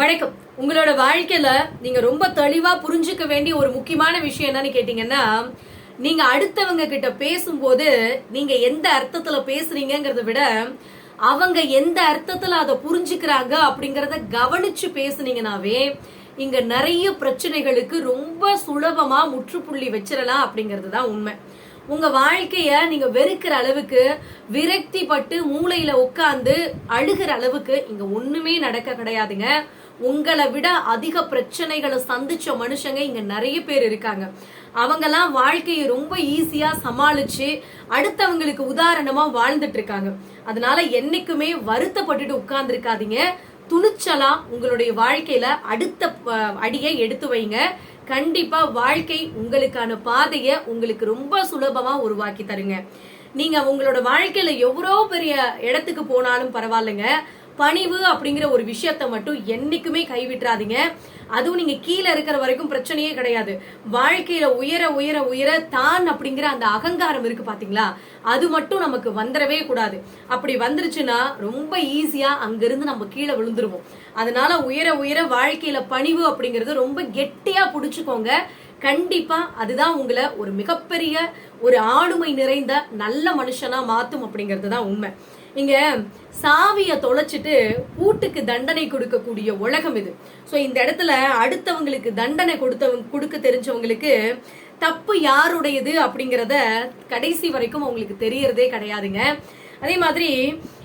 வணக்கம். உங்களோட வாழ்க்கையில நீங்க ரொம்ப தெளிவா புரிஞ்சுக்க வேண்டிய ஒரு முக்கியமான விஷயம் என்னன்னு கேட்டீங்கன்னா நீங்க அடுத்தவங்க கிட்ட பேசும்போது நீங்க எந்த அர்த்தத்துல பேசுறீங்கிறத விட அவங்க எந்த அர்த்தத்துல அதை புரிஞ்சுக்கிறாங்க அப்படிங்கறத கவனிச்சு பேசுனீங்கனாவே இங்க நிறைய பிரச்சனைகளுக்கு ரொம்ப சுலபமா முற்றுப்புள்ளி வச்சிடலாம் அப்படிங்கிறது தான் உண்மை. உங்க வாழ்க்கைய நீங்க வெறுக்கிற அளவுக்கு விரக்தி பட்டு மூளையில உட்காந்து அழுகிற அளவுக்கு இங்க ஒண்ணுமே நடக்க கிடையாதுங்க. உங்களை விட அதிக பிரச்சனைகளை சந்திச்ச மனுஷங்க இங்க நிறைய பேர் இருக்காங்க. அவங்கெல்லாம் வாழ்க்கையை ரொம்ப ஈஸியா சமாளிச்சு அடுத்தவங்களுக்கு உதாரணமா வாழ்ந்துட்டு இருக்காங்க. அதனால என்னைக்குமே வருத்தப்பட்டுட்டு உட்கார்ந்துருக்காதீங்க. துணிச்சலா உங்களுடைய வாழ்க்கையில அடுத்த அடியை எடுத்து வைங்க. கண்டிப்பா வாழ்க்கை உங்களுக்கான பாதைய உங்களுக்கு ரொம்ப சுலபமா உருவாக்கி தருங்க. நீங்க உங்களோட வாழ்க்கையில எவ்வளோ பெரிய இடத்துக்கு போனாலும் பரவாயில்லைங்க. பணிவு அப்படிங்கிற ஒரு விஷயத்த மட்டும் என்னைக்குமே கைவிட்டுறாதீங்க. அதுவும் நீங்க கீழே இருக்கிற வரைக்கும் பிரச்சனையே கிடையாது. வாழ்க்கையில உயர உயர உயர தான் அப்படிங்கிற அந்த அகங்காரம் இருக்கு பாத்தீங்களா? அது மட்டும் நமக்கு வந்துடவே கூடாது. அப்படி வந்துருச்சுன்னா ரொம்ப ஈஸியா அங்கிருந்து நம்ம கீழே விழுந்துருவோம். அதனால உயர உயர வாழ்க்கையில பணிவு அப்படிங்கறது ரொம்ப கெட்டியா புடிச்சுக்கோங்க. கண்டிப்பா அதுதான் உங்களை ஒரு மிகப்பெரிய ஒரு ஆளுமை நிறைந்த நல்ல மனுஷனா மாத்தும் அப்படிங்கிறது தான் உண்மை. இங்க சாவிய தொலைச்சிட்டு பூட்டுக்கு தண்டனை கொடுக்கக்கூடிய உலகம் இது. சோ இந்த இடத்துல அடுத்தவங்களுக்கு தண்டனை கொடுத்தவங்க கொடுக்க தெரிஞ்சவங்களுக்கு தப்பு யாருடையது அப்படிங்கிறத கடைசி வரைக்கும் அவங்களுக்கு தெரியறதே கிடையாதுங்க. அதே மாதிரி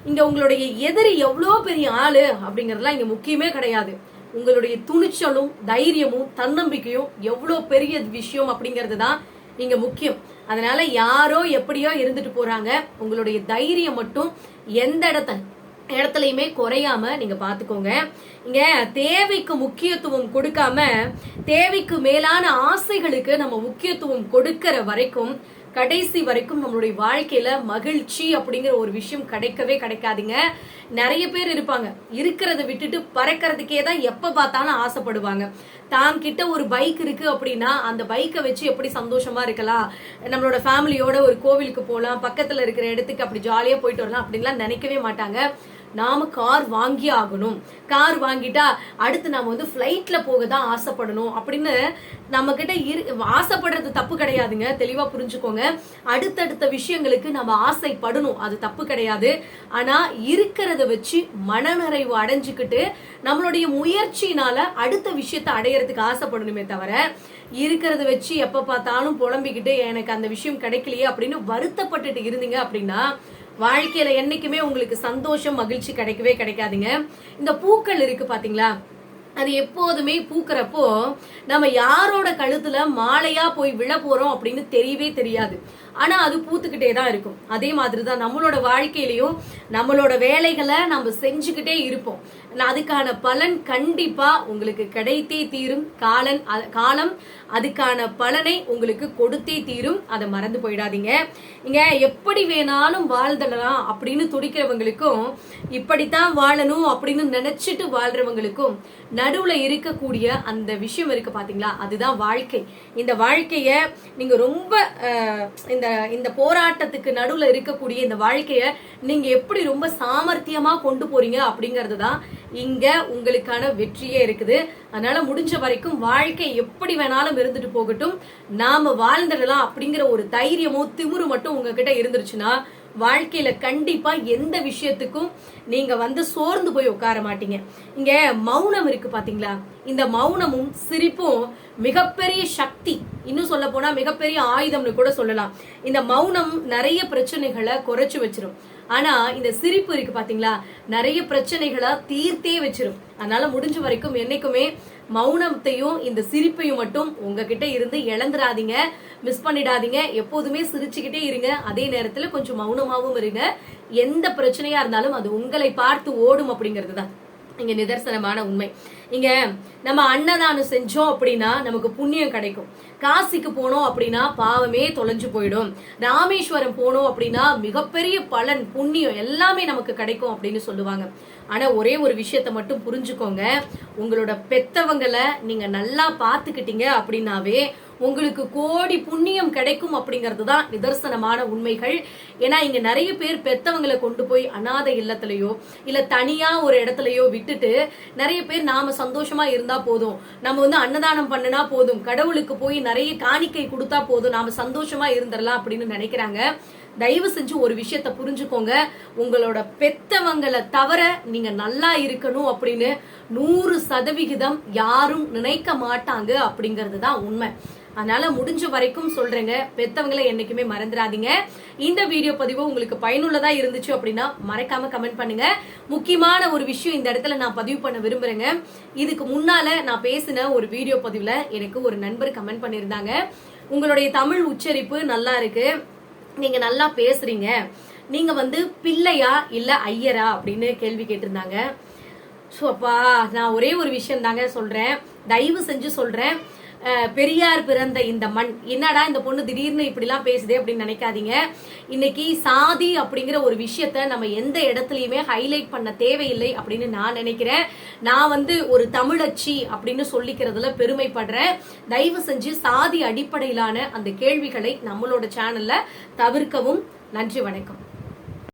இங்க உங்களுடைய எதிரி எவ்வளோ பெரிய ஆளு அப்படிங்கறதுலாம் இங்க முக்கியமே கிடையாது. உங்களுடைய துணிச்சலும் தைரியமும் தன்னம்பிக்கையும் எவ்வளோ பெரிய விஷயம் அப்படிங்கிறது தான் நீங்க முக்கியம். அதனால யாரோ எப்படியோ இருந்துட்டு போறாங்க. உங்களுடைய தைரியம் மட்டும் எந்த இடத்த இடத்துலையுமே குறையாம நீங்க பாத்துக்கோங்க. இங்க தேவைக்கு முக்கியத்துவம் கொடுக்காம தேவைக்கு மேலான ஆசைகளுக்கு நம்ம முக்கியத்துவம் கொடுக்கிற வரைக்கும் கடைசி வரைக்கும் நம்மளுடைய வாழ்க்கையில மகிழ்ச்சி அப்படிங்கிற ஒரு விஷயம் கிடைக்கவே கிடைக்காதுங்க. நிறைய பேர் இருப்பாங்க. இருக்கிறத விட்டுட்டு பறக்கிறதுக்கே தான் எப்ப பார்த்தாலும் ஆசைப்படுவாங்க. தான் கிட்ட ஒரு பைக் இருக்கு அப்படின்னா அந்த பைக்கை வச்சு எப்படி சந்தோஷமா இருக்கலாம்? நம்மளோட ஃபேமிலியோட ஒரு கோவிலுக்கு போகலாம் பக்கத்துல இருக்கிற இடத்துக்கு அப்படி ஜாலியா போயிட்டு வரலாம் அப்படின்லாம் நினைக்கவே மாட்டாங்க. நாம கார் வாங்கி ஆகணும். கார் வாங்கிட்டா அடுத்து நாம வந்து ஃப்ளைட்ல போக தான் ஆசைப்படணும் அப்படின்னு நம்ம கிட்ட இரு ஆசைப்படுறது தப்பு கிடையாதுங்க. தெளிவா புரிஞ்சுக்கோங்க. அடுத்தடுத்த விஷயங்களுக்கு நம்ம ஆசைப்படணும். அது தப்பு கிடையாது. ஆனா இருக்கிறத வச்சு மனநிறைவு அடைஞ்சுக்கிட்டு நம்மளுடைய முயற்சினால அடுத்த விஷயத்தை அடையறதுக்கு ஆசைப்படணுமே தவிர இருக்கிறத வச்சு எப்ப பார்த்தாலும் புலம்பிக்கிட்டு எனக்கு அந்த விஷயம் கிடைக்கலையே அப்படின்னு வருத்தப்பட்டுட்டு இருந்தீங்க அப்படின்னா வாழ்க்கையில என்னைக்குமே உங்களுக்கு சந்தோஷம் மகிழ்ச்சி கிடைக்கவே கிடைக்காதுங்க. இந்த பூக்கள் இருக்கு பாத்தீங்களா? அது எப்போதுமே பூக்கிறப்போ நம்ம யாரோட கழுத்துல மாலையா போய் விழ போறோம் அப்படின்னு தெரியவே தெரியாது. ஆனா அது பூத்துக்கிட்டே தான் இருக்கும். அதே மாதிரி தான் நம்மளோட வாழ்க்கையிலையும் நம்மளோட வேலைகளை நம்ம செஞ்சுக்கிட்டே இருப்போம். அதுக்கான பலன் கண்டிப்பா உங்களுக்கு கிடைத்தே தீரும். காலன் காலம் அதுக்கான பலனை உங்களுக்கு கொடுத்தே தீரும். அதை மறந்து போயிடாதீங்க. இங்க எப்படி வேணாலும் வாழ்தலாம் அப்படின்னு துடிக்கிறவங்களுக்கும் இப்படித்தான் வாழணும் அப்படின்னு நினைச்சிட்டு வாழ்றவங்களுக்கும் நடுவில் இருக்கக்கூடிய அந்த விஷயம் இருக்கு பார்த்தீங்களா அதுதான் வாழ்க்கை. இந்த வாழ்க்கையை நீங்கள் ரொம்ப இந்த இந்த போராட்டத்துக்கு நடுவில் இருக்கக்கூடிய இந்த வாழ்க்கையை நீங்கள் எப்படி ரொம்ப சாமர்த்தியமாக கொண்டு போறீங்க அப்படிங்கிறது தான் இங்கே உங்களுக்கான வெற்றியே இருக்குது. அதனால முடிஞ்ச வரைக்கும் வாழ்க்கை எப்படி வேணாலும் இருந்துட்டு போகட்டும். நாம் வாழ்ந்துடலாம் அப்படிங்கிற ஒரு தைரியமோ திமிரு மட்டும் உங்ககிட்ட இருந்துருச்சுன்னா வாழ்க்கையில கண்டிப்பா எந்த விஷயத்துக்கும் நீங்க வந்து சோர்ந்து போய் உட்கார மாட்டீங்க. இங்க மௌனம் இருக்கு பாத்தீங்களா? இந்த மௌனமும் சிரிப்பும் மிகப்பெரிய சக்தி. இன்னும் சொல்ல போனா மிகப்பெரிய ஆயுதம்னு கூட சொல்லலாம். இந்த மௌனம் நிறைய பிரச்சனைகளை குறைச்சு வச்சிரும். ஆனா இந்த சிரிப்பு இருக்கு பாத்தீங்களா? நிறைய பிரச்சனைகளை தீர்த்தே வச்சிரும். அதனால முடிஞ்ச வரைக்கும் என்னைக்குமே மௌனத்தையும் இந்த சிரிப்பையும் மட்டும் உங்ககிட்ட இருந்து இழந்துடாதீங்க மிஸ் பண்ணிடாதீங்க எப்போதுமே சிரிச்சுக்கிட்டே இருங்க. அதே நேரத்துல கொஞ்சம் மௌனமாவும் இருங்க. எந்த பிரச்சனையா இருந்தாலும் அது உங்களை பார்த்து ஓடும் அப்படிங்கிறது தான் இங்க நிதர்சனமான உண்மை. இங்க நம்ம அன்னதானம் செஞ்சோம் அப்படின்னா நமக்கு புண்ணியம் கிடைக்கும். காசிக்கு போனோம் அப்படின்னா பாவமே தொலைஞ்சு போயிடும். ராமேஸ்வரம் போனோம் அப்படின்னா மிகப்பெரிய பலன் புண்ணியம் எல்லாமே நமக்கு கிடைக்கும் அப்படின்னு சொல்லுவாங்க. ஆனா ஒரே ஒரு விஷயத்த மட்டும் புரிஞ்சுக்கோங்க. உங்களோட பெத்தவங்களை நீங்க நல்லா பாத்துக்கிட்டீங்க அப்படின்னாவே உங்களுக்கு கோடி புண்ணியம் கிடைக்கும் அப்படிங்கிறது தான் நிதர்சனமான உண்மைகள். ஏன்னா இங்க நிறைய பேர் பெத்தவங்களை கொண்டு போய் அனாதை இல்லத்திலையோ இல்ல தனியா ஒரு இடத்துலயோ விட்டுட்டு நிறைய பேர் நாம சந்தோஷமா இருந்தா போதும். நம்ம வந்து அன்னதானம் பண்ணுனா போதும். கடவுளுக்கு போய் நிறைய காணிக்கை கொடுத்தா போதும். நாம சந்தோஷமா இருந்துடலாம் அப்படின்னு நினைக்கிறாங்க. தயவு செஞ்சு ஒரு விஷயத்த புரிஞ்சுக்கோங்க. உங்களோட பெத்தவங்களை தவிர நீங்க நல்லா இருக்கணும் அப்படின்னு நூறு சதவிகிதம் யாரும் நினைக்க மாட்டாங்க அப்படிங்கிறது தான் உண்மை. அதனால முடிஞ்ச வரைக்கும் சொல்றேங்க. பெத்தவங்களை என்னைக்குமே மறந்துடாதீங்க. இந்த வீடியோ பதிவு உங்களுக்கு பயனுள்ளதா இருந்துச்சு அப்படின்னா மறக்காம கமெண்ட் பண்ணுங்க. முக்கியமான ஒரு விஷயம் இந்த இடத்துல நான் பதிவு பண்ண விரும்புறேங்க. இதுக்கு முன்னால நான் பேசின ஒரு வீடியோ பதிவுல எனக்கு ஒரு நண்பர் கமெண்ட் பண்ணியிருந்தாங்க. உங்களுடைய தமிழ் உச்சரிப்பு நல்லா இருக்கு. நீங்க நல்லா பேசுறீங்க. நீங்க வந்து பிள்ளையா இல்ல ஐயரா அப்படின்னு கேள்வி கேட்டிருந்தாங்க. ஸோ அப்பா நான் ஒரே ஒரு விஷயம் தாங்க சொல்றேன். தயவு செஞ்சு சொல்றேன். பெரியார் பிறந்த இந்த மண். என்னடா இந்த பொண்ணு திடீர்னு இப்படிலாம் பேசுதே அப்படின்னு நினைக்காதீங்க. இன்னைக்கு சாதி அப்படிங்கிற ஒரு விஷயத்த நம்ம எந்த இடத்துலயுமே ஹைலைட் பண்ண தேவையில்லை அப்படின்னு நான் நினைக்கிறேன். நான் வந்து ஒரு தமிழச்சி அப்படின்னு சொல்லிக்கிறதுல பெருமைப்படுறேன். தயவு செஞ்சு சாதி அடிப்படையிலான அந்த கேள்விகளை நம்மளோட சேனல்ல தவிர்க்கவும். நன்றி வணக்கம்.